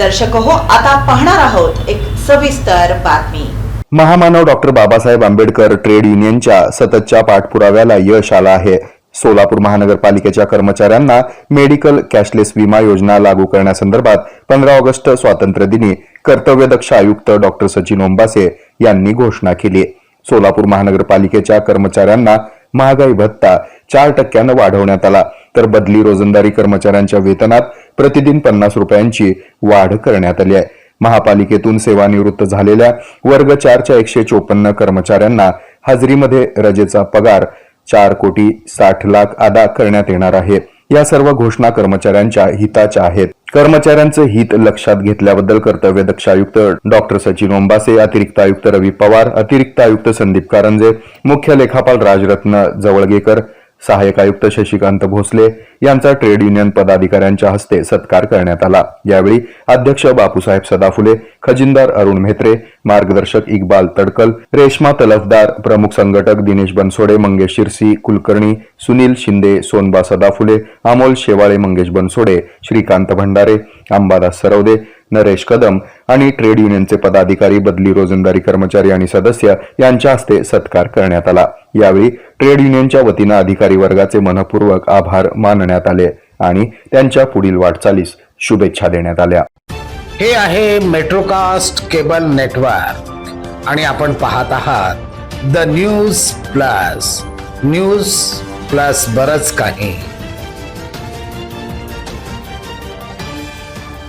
दर्शक हो आता पाहणार आहोत एक सविस्तर बातमी. महामानव डॉक्टर बाबासाहेब आंबेडकर ट्रेड युनियनच्या सततच्या पाठपुराव्याला यश आलं आहे. सोलापूर महानगरपालिकेच्या कर्मचाऱ्यांना मेडिकल कॅशलेस विमा योजना लागू करण्यासंदर्भात पंधरा ऑगस्ट स्वातंत्र्य स्वातंत्र्यदिनी कर्तव्यदक्ष आयुक्त डॉक्टर सचिन ओंबासे यांनी घोषणा केली. सोलापूर महानगरपालिकेच्या कर्मचाऱ्यांना महागाई भत्ता चार टक्क्यानं वाढवण्यात आला. तर बदली रोजंदारी कर्मचाऱ्यांच्या वेतनात प्रतिदिन पन्नास रुपयांची वाढ करण्यात आली आहे. महापालिकेतून सेवानिवृत्त झालेल्या वर्ग चारच्या एकशे चोपन्न कर्मचाऱ्यांना हजेरीमध्ये रजेचा पगार चार कोटी साठ लाख अदा करण्यात येणार आहे. या सर्व घोषणा कर्मचाऱ्यांच्या हिताच्या आहेत. कर्मचाऱ्यांचं हित लक्षात घेतल्याबद्दल कर्तव्यदक्ष आयुक्त डॉक्टर सचिन ओंबासे अतिरिक्त आयुक्त रवी पवार अतिरिक्त आयुक्त संदीप कारंजे मुख्य लेखापाल राजरत्न जवळगेकर सहाय्यक आयुक्त शशिकांत भोसले यांचा ट्रेड युनियन पदाधिकाऱ्यांच्या हस्ते सत्कार करण्यात आला. यावेळी अध्यक्ष बापूसाहेब सदाफुले खजिनदार अरुण म्हेत्रे मार्गदर्शक इक्बाल तडकल रेश्मा तलफदार प्रमुख संघटक दिनेश बनसोडे मंगेश शिरसी कुलकर्णी सुनील शिंदे सोनबा सदाफुले अमोल शेवाळे मंगेश बनसोडे श्रीकांत भंडारे अंबादास सरवदे नरेश कदम आणि ट्रेड युनियनचे पदाधिकारी बदली रोजंदारी कर्मचारी आणि सदस्य यांच्या हस्ते सत्कार करण्यात आला. यावेळी ट्रेड युनियनच्या वतीनं अधिकारी वर्गाचे मनपूर्वक आभार मानण्यात आले आणि त्यांच्या पुढील वाटचालीस शुभेच्छा देण्यात आल्या. हे आहे मेट्रोकास्ट केबल नेटवर्क आणि आपण पाहत आहात the news plus. News plus बरच काही.